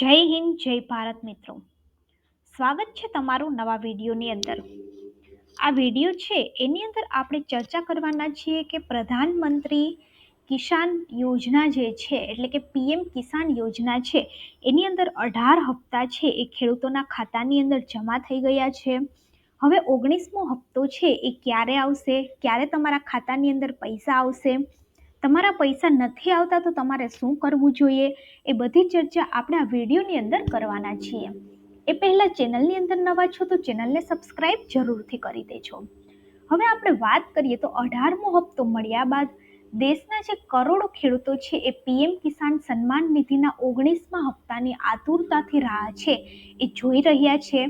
જય હિન્દ, જય ભારત મિત્રો. સ્વાગત છે તમારું નવા વિડીયોની અંદર. આ વીડિયો છે, એની અંદર આપણે ચર્ચા કરવાના છીએ કે પ્રધાનમંત્રી કિસાન યોજના જે છે, એટલે કે પીએમ કિસાન યોજના છે, એની અંદર અઢાર હપ્તા છે, એ ખેડૂતોના ખાતાની અંદર જમા થઈ ગયા છે. હવે ઓગણીસમો હપ્તો છે, એ ક્યારે આવશે? ક્યારે તમારા ખાતાની અંદર પૈસા આવશે? તમારા પૈસા નથી આવતા તો તમારે શું કરવું જોઈએ? એ બધી ચર્ચા આપણે આ વિડીયોની અંદર કરવાના છીએ. એ પહેલાં ચેનલની અંદર નવા છો તો ચેનલને સબસ્ક્રાઈબ જરૂરથી કરી દેજો. હવે આપણે વાત કરીએ તો અઢારમો હપ્તો મળ્યા બાદ દેશના જે કરોડો ખેડૂતો છે એ પીએમ કિસાન સન્માન નિધિના ઓગણીસમા હપ્તાની આતુરતાથી રાહ છે એ જોઈ રહ્યા છે.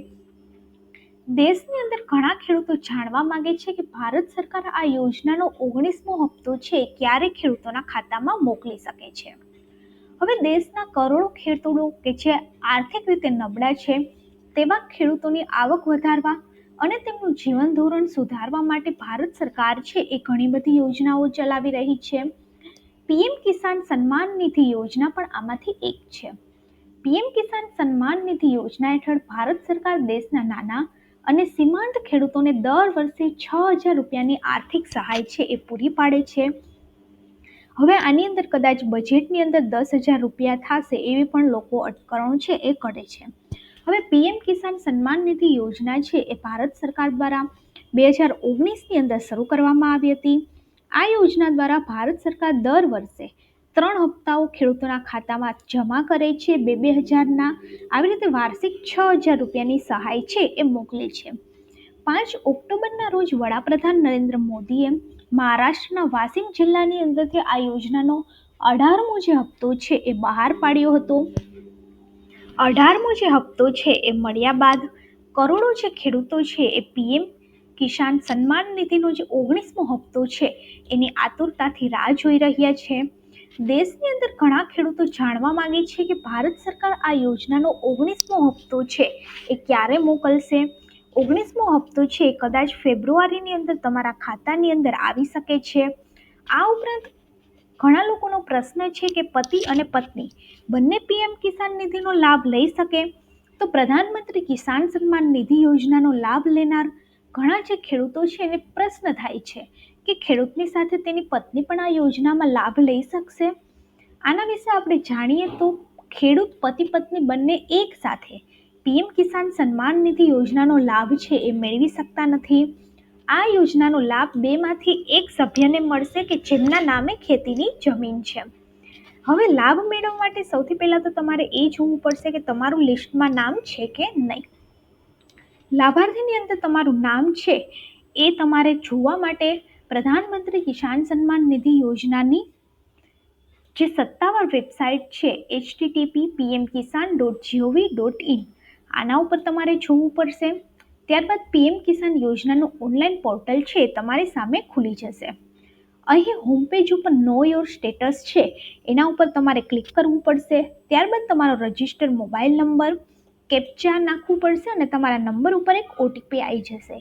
દેશની અંદર ઘણા ખેડૂતો જાણવા માંગે છે કે ભારત સરકાર આ યોજનાનો ઓગણીસમો હપ્તો છે ક્યારે ખેડૂતોના ખાતામાં મોકલી શકે છે? હવે દેશના કરોડો ખેડૂતો કે જે આર્થિક રીતે નબળા છે તેવા ખેડૂતોની આવક વધારવા અને તેમનું જીવન ધોરણ સુધારવા માટે ભારત સરકાર છે એ ઘણી બધી યોજનાઓ ચલાવી રહી છે. પીએમ કિસાન સન્માન નિધિ યોજના પણ આમાંથી એક છે. પીએમ કિસાન સન્માન નિધિ યોજના હેઠળ ભારત સરકાર દેશના નાના અને સીમાંત ખેડૂતોને દર વર્ષે છ હજાર રૂપિયાની આર્થિક સહાય છે એ પૂરી પાડે છે. હવે આની અંદર કદાચ બજેટની અંદર દસ હજાર રૂપિયા થશે એવી પણ લોકો અટકળો છે એ કરે છે. હવે પીએમ કિસાન સન્માન નિધિ યોજના છે એ ભારત સરકાર દ્વારા બે હજાર ઓગણીસની અંદર શરૂ કરવામાં આવી હતી. આ યોજના દ્વારા ભારત સરકાર દર વર્ષે ત્રણ હપ્તાઓ ખેડૂતોના ખાતામાં જમા કરે છે. બે બે હજારના આવી રીતે વાર્ષિક છ હજાર રૂપિયાની સહાય છે એ મોકલે છે. પાંચ ઓક્ટોબરના રોજ વડાપ્રધાન નરેન્દ્ર મોદીએ મહારાષ્ટ્રના વાસિમ જિલ્લાની અંદરથી આ યોજનાનો અઢારમો જે હપ્તો છે એ બહાર પાડ્યો હતો. અઢારમો જે હપ્તો છે એ મળ્યા બાદ કરોડો જે ખેડૂતો છે એ પીએમ કિસાન સન્માન નિધિનો જે ઓગણીસમો હપ્તો છે એની આતુરતાથી રાહ જોઈ રહ્યા છે. દેશની અંદર ઘણા ખેડૂતો જાણવા માંગે છે કે ભારત સરકાર આ યોજનાનો ઓગણીસમો હપ્તો છે. એ ક્યારે મોકલશે? ઓગણીસમો હપ્તો છે કદાચ ફેબ્રુઆરીની અંદર તમારા ખાતાની અંદર આવી શકે છે. આ ઉપરાંત ઘણા લોકોનો પ્રશ્ન છે કે પતિ અને પત્ની બંને પીએમ કિસાન નિધિનો લાભ લઈ શકે? તો પ્રધાનમંત્રી કિસાન સન્માન નિધિ યોજનાનો લાભ લેનાર ઘણા જે ખેડૂતો છે એને પ્રશ્ન થાય છે. કે ખેડૂતની સાથે તેની પત્ની પણ આ યોજનામાં લાભ લઈ શકશે? આના વિશે આપણે જાણીએ તો ખેડૂત પતિ પત્ની બંને એક સાથે પીએમ કિસાન સન્માન નિધિ યોજનાનો લાભ છે એ મેળવી શકતા નથી. આ યોજનાનો લાભ બેમાંથી એક સભ્યને મળશે કે જેમના નામે ખેતીની જમીન છે. હવે લાભ મેળવવા માટે સૌથી પહેલાં તો તમારે એ જોવું પડશે કે તમારું લિસ્ટમાં નામ છે કે નહીં. લાભાર્થીની અંદર તમારું નામ છે એ તમારે જોવા માટે પ્રધાનમંત્રી કિસાન સન્માન નિધિ યોજનાની જે સત્તાવાર વેબસાઇટ છે, HTTP PM Kisan dot gov dot in આના ઉપર તમારે જોવું પડશે. ત્યારબાદ પીએમ કિસાન યોજનાનું ઓનલાઈન પોર્ટલ છે તમારી સામે ખુલી જશે. અહીં હોમપેજ ઉપર નો યોર સ્ટેટસ છે, એના ઉપર તમારે ક્લિક કરવું પડશે. ત્યારબાદ તમારો રજિસ્ટર મોબાઈલ નંબર કેપ્ચા નાખવું પડશે અને તમારા નંબર ઉપર એક ઓટીપી આવી જશે.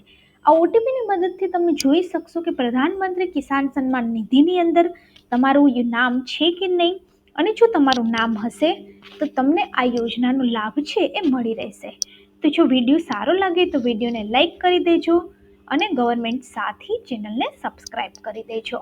આ ઓટીપીની મદદથી તમે જોઈ શકશો કે પ્રધાનમંત્રી કિસાન સન્માન નિધિની અંદર તમારું નામ છે કે નહીં? અને જો તમારું નામ હશે, તો તમને આ યોજનાનો લાભ છે એ મળી રહેશે. તો જો વીડિયો સારો લાગે તો વિડીયોને લાઈક કરી દેજો અને ગવર્મેન્ટ સાથી ચેનલને સબસ્ક્રાઈબ કરી દેજો.